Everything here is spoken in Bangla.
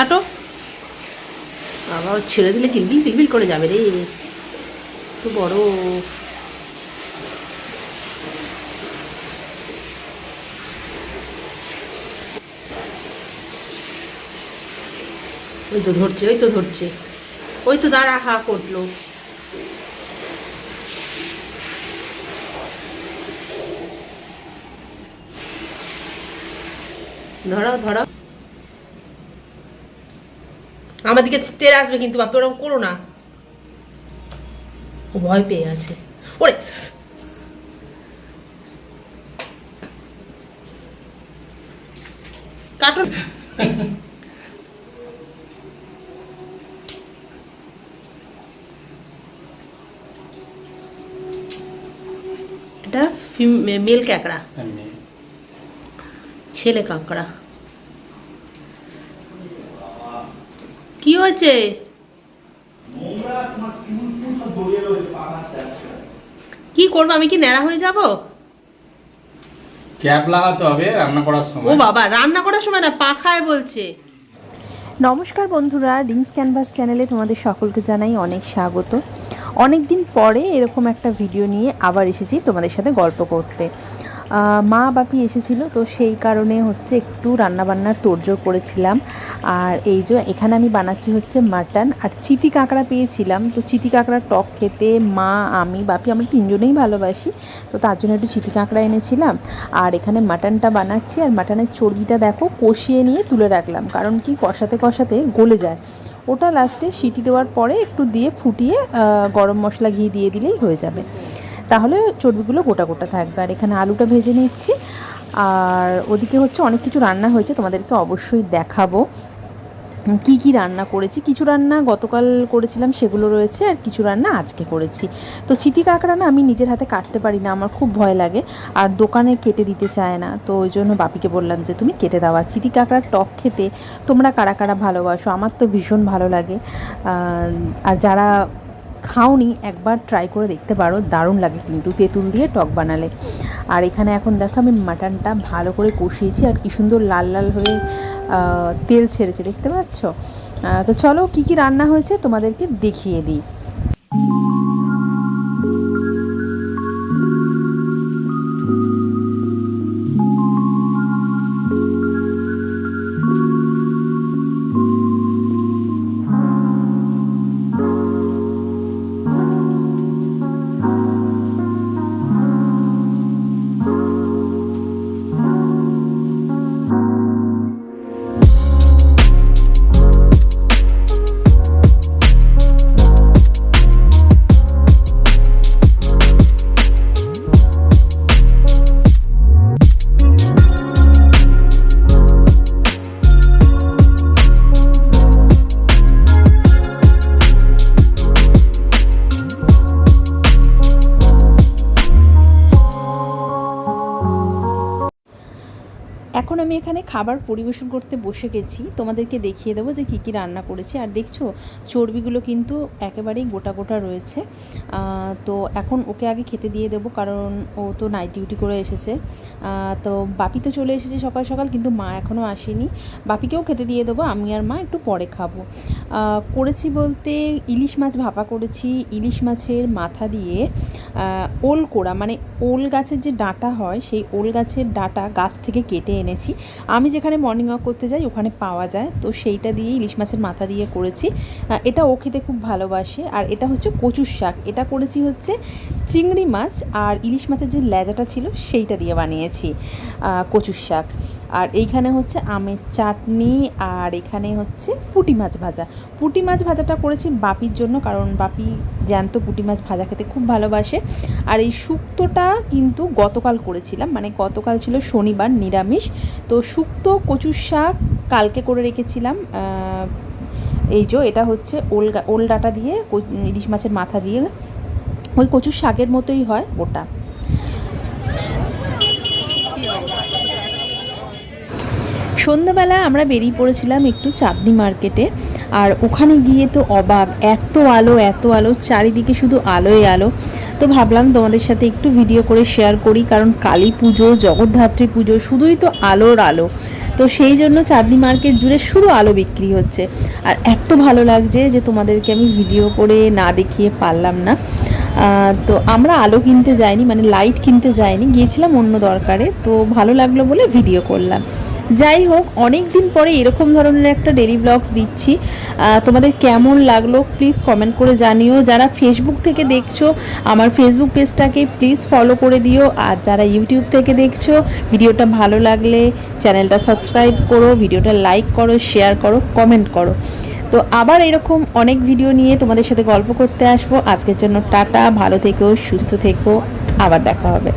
কাটো। বাবা ছেড়ে দিলে কিলবিল কিলবিল করে যাবে রে। তো বড়। ওই তো ধরছে, ওই তো ধরছে। ওই তো দাঁড়া, হা, করল। ধরাও ধরাও আমার দিকে তেরে আসবে কিন্তু বাপি ওরকম করো না। ও ভয় পেয়ে আছে। ওরে! কাটুন। এটা মেল ক্যাকড়া ছেলে কাঁকড়া। কি হয়েছে? কি করব? আমি কি ন্যাড়া হয়ে যাব? ক্যাপ লাগাতে হবে রান্না করার ও বাবা রান্না করার সময় না পাখায় বলছে। নমস্কার বন্ধুরা রিংস ক্যানভাস চ্যানেলে তোমাদের সকলকে জানাই অনেক স্বাগত। অনেক দিন পরে এরকম একটা ভিডিও নিয়ে আবার এসেছি তোমাদের সাথে গল্প করতে। মা বাপি এসেছিল, তো সেই কারণে হচ্ছে একটু রান্নাবান্নার তোড়জোড় করেছিলাম। আর এই যে এখানে আমি বানাচ্ছি হচ্ছে মাটন, আর চিতি কাঁকড়া পেয়েছিলাম। তো চিতি কাঁকড়ার টক খেতে মা, আমি, বাপি, আমরা তিনজনেই ভালোবাসি, তো তার জন্য একটু চিতি কাঁকড়া এনেছিলাম। আর এখানে মাটনটা বানাচ্ছি, আর মাটনের চর্বিটা দেখো কষিয়ে নিয়ে তুলে রাখলাম, কারণ কি কষাতে কষাতে গলে যায়। ওটা লাস্টে সিটি দেওয়ার পরে একটু দিয়ে ফুটিয়ে গরম মশলা ঘি দিয়ে দিলেই হয়ে যাবে। তাহলে চর্বিগুলো গোটা গোটা থাকবে। আর এখানে আলুটা ভেজে নিচ্ছি। আর ওদিকে হচ্ছে অনেক কিছু রান্না হয়েছে, তোমাদেরকে অবশ্যই দেখাবো। কি কি রান্না করেছি? কিছু রান্না গতকাল করেছিলাম, সেগুলো রয়েছে, আর কিছু রান্না আজকে করেছি। তো চিতি কাঁকড়া না আমি নিজের হাতে কাটতে পারি না, আমার খুব ভয় লাগে। আর দোকানে কেটে দিতে চায় না, তো ওই জন্য বাপিকে বললাম যে, তুমি কেটে দাও। আর চিতি কাঁকড়ার টক খেতে তোমরা কারা কারা ভালোবাসো? আমার তো ভীষণ ভালো লাগে। আর যারা খাওনি, একবার ট্রাই করে দেখতে পারো, দারুণ লাগে কিন্তু, তেঁতুল দিয়ে টক বানালে। আর এখানে এখন দেখো আমি মাটনটা ভালো করে কষিয়েছি, আর কি সুন্দর লাল লাল হয়ে তেল ছেড়েছে, দেখতে পাচ্ছ? তো চলো কি কি রান্না হয়েছে তোমাদেরকে দেখিয়ে দিই। এখন আমি এখানে খাবার পরিবেশন করতে বসে গেছি। তোমাদেরকে দেখিয়ে দেবো যে কী কী রান্না করেছি। আর দেখছ, চর্বিগুলো কিন্তু একেবারেই গোটা গোটা রয়েছে। তো এখন ওকে আগে খেতে দিয়ে দেবো, কারণ ও তো নাইট ডিউটি করে এসেছে। তো বাপি তো চলে এসেছে সকাল সকাল, কিন্তু মা এখনও আসেনি। বাপিকেও খেতে দিয়ে দেবো, আমি আর মা একটু পরে খাব। করেছি বলতে ইলিশ মাছ ভাপা করেছি। ইলিশ মাছের মাথা দিয়ে ওল কোড়া মানে ওল গাছের যে ডাঁটা হয়, সেই ওল গাছের ডাঁটা গাছ থেকে কেটে এনেছি। আমি যেখানে মর্নিং ওয়াক করতে যাই, ওখানে পাওয়া যায়। তো সেইটা দিয়ে ইলিশ মাছের মাথা দিয়ে করেছি। এটা ও খেতে খুব ভালোবাসে। আর এটা হচ্ছে কচুর শাক। এটা করেছি হচ্ছে চিংড়ি মাছ আর ইলিশ মাছের যে লেজাটা ছিল, সেইটা দিয়ে বানিয়েছি কচুর শাক। আর এইখানে হচ্ছে আমের চাটনি আর এখানে হচ্ছে পুঁটি মাছ ভাজা। পুঁটি মাছ ভাজাটা করেছি বাপির জন্য কারণ বাপি জ্যান্ত পুঁটি মাছ ভাজা খেতে খুব ভালোবাসে। আর এই শুক্তোটা কিন্তু গতকাল করেছিলাম মানে গতকাল ছিল শনিবার নিরামিষ। তো শুক্তো, কচুর শাক কালকে করে রেখেছিলাম এই যে এটা হচ্ছে ওল গা- ওল ডাঁটা দিয়ে ইলিশ মাছের মাথা দিয়ে। ওই কচুর শাকের মতোই হয় ওটা। সন্ধ্যাবেলা আমরা বেরিয়ে পড়েছিলাম একটু চাঁদনি মার্কেটে, আর ওখানে গিয়ে তো অবাক, এত আলো এত আলো, চারিদিকে শুধু আলোয় আলো। তো ভাবলাম তোমাদের সাথে একটু ভিডিও করে শেয়ার করি, কারণ কালী পুজো, জগদ্ধাত্রী পুজো শুধুই তো আলোর আলো। তো সেই জন্য চাঁদনি মার্কেট জুড়ে শুধু আলো বিক্রি হচ্ছে। আর এত ভালো লাগছে যে তোমাদেরকে আমি ভিডিও করে না দেখিয়ে পারলাম না। তো আমরা আলো কিনতে যাইনি মানে লাইট কিনতে যাইনি, গিয়েছিলাম অন্য দরকারে, তো ভালো লাগল বলে ভিডিও করলাম। যাই হোক অনেক দিন পরে এরকম ধরনের একটা ডেলি ব্লগস দিচ্ছি। তোমাদের কেমন লাগল প্লিজ কমেন্ট করে জানিও। যারা ফেসবুক থেকে দেখছ, আমার ফেসবুক পেজটাকে প্লিজ ফলো করে দিও। আর যারা ইউটিউব থেকে দেখছ, ভিডিওটা ভালো লাগলে চ্যানেলটা সাবস্ক্রাইব করো, ভিডিওটা লাইক করো শেয়ার করো কমেন্ট করো। তো আবার এরকম অনেক ভিডিও নিয়ে তোমাদের সাথে গল্প করতে আসব। আজকের জন্য টাটা, ভালো থেকো, সুস্থ থেকো, আবার দেখা হবে।